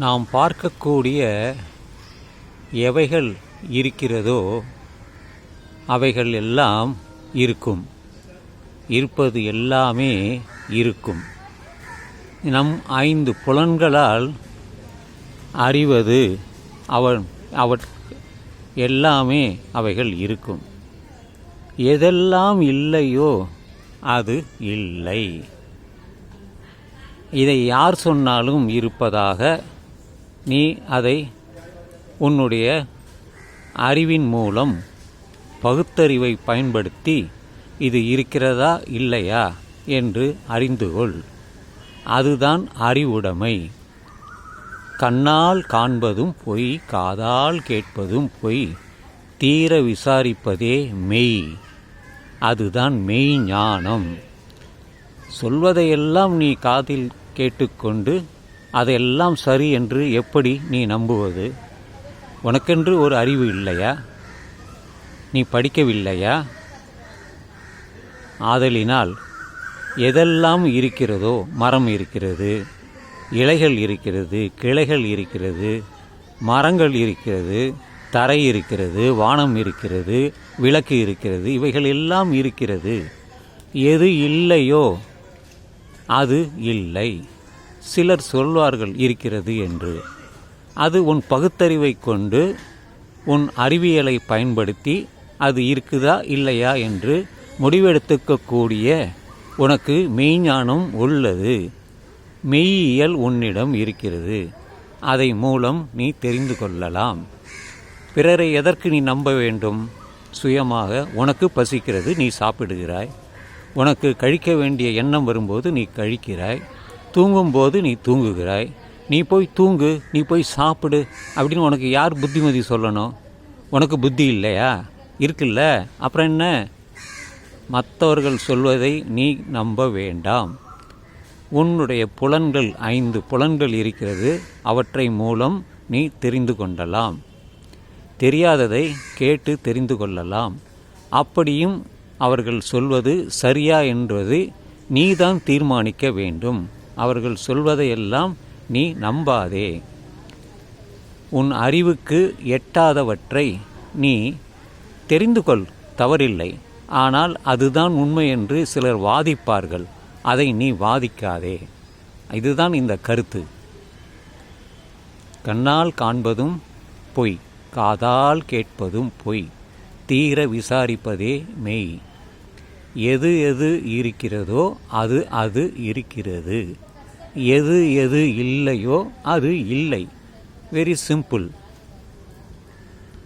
நாம் பார்க்கக்கூடிய எவைகள் இருக்கிறதோ அவைகள் எல்லாம் இருக்கும். இருப்பது எல்லாமே இருக்கும். நம் ஐந்து புலன்களால் அறிவது அவன் அவற் எல்லாமே அவைகள் இருக்கும். எதெல்லாம் இல்லையோ அது இல்லை. இதை யார் சொன்னாலும் இருப்பதாக நீ அதை உன்னுடைய அறிவின் மூலம் பகுத்தறிவை பயன்படுத்தி இது இருக்கிறதா இல்லையா என்று அறிந்து கொள் அதுதான் அறிவுடைமை. கண்ணால் காண்பதும் பொய் காதால் கேட்பதும் பொய் தீர விசாரிப்பதே மெய். அதுதான் மெய் ஞானம் சொல்வதையெல்லாம் நீ காதில் கேட்டுக்கொண்டு அதெல்லாம் சரி என்று எப்படி நீ நம்புவது? உனக்கென்று ஒரு அறிவு இல்லையா? நீ படிக்கவில்லையா? ஆதலினால் எதெல்லாம் இருக்கிறதோ மரம் இருக்கிறது இலைகள் இருக்கிறது கிளைகள் இருக்கிறது மரங்கள் இருக்கிறது தரை இருக்கிறது வானம் இருக்கிறது விளக்கு இருக்கிறது இவைகள் எல்லாம் இருக்கிறது. எது இல்லையோ அது இல்லை. சிலர் சொல்வார்கள் இருக்கிறது என்று. அது உன் பகுத்தறிவை கொண்டு உன் அறிவியலை பயன்படுத்தி அது இருக்குதா இல்லையா என்று முடிவெடுத்துக்கக்கூடிய உனக்கு மெய்ஞானம் உள்ளது. மெய்யியல் உன்னிடம் இருக்கிறது. அதை மூலம் நீ தெரிந்து கொள்ளலாம். பிறரை எதற்கு நீ நம்ப வேண்டும்? சுயமாக உனக்கு பசிக்கிறது நீ சாப்பிடுகிறாய். உனக்கு கழிக்க வேண்டிய எண்ணம் வரும்போது நீ கழிக்கிறாய். தூங்கும்போது நீ தூங்குகிறாய். நீ போய் தூங்கு நீ போய் சாப்பிடு அப்படின்னு உனக்கு யார் புத்திமதி சொல்லணும்? உனக்கு புத்தி இல்லையா? இருக்குல்ல. அப்புறம் என்ன? மற்றவர்கள் சொல்வதை நீ நம்ப வேண்டாம். உன்னுடைய புலன்கள் ஐந்து புலன்கள் இருக்கிறது. அவற்றை மூலம் நீ தெரிந்து கொள்ளலாம். தெரியாததை கேட்டு தெரிந்து கொள்ளலாம். அப்படியும் அவர்கள் சொல்வது சரியா என்பது நீதான் தீர்மானிக்க வேண்டும். அவர்கள் சொல்வதையெல்லாம் நீ நம்பாதே. உன் அறிவுக்கு எட்டாதவற்றை நீ தெரிந்து கொள் தவறில்லை. ஆனால் அதுதான் உண்மை என்று சிலர் வாதிப்பார்கள். அதை நீ வாதிக்காதே. இதுதான் இந்த கருத்து. கண்ணால் காண்பதும் பொய் காதால் கேட்பதும் பொய் தீர விசாரிப்பதே மெய். எது எது இருக்கிறதோ அது அது இருக்கிறது. எது எது இல்லையோ அது இல்லை. Very simple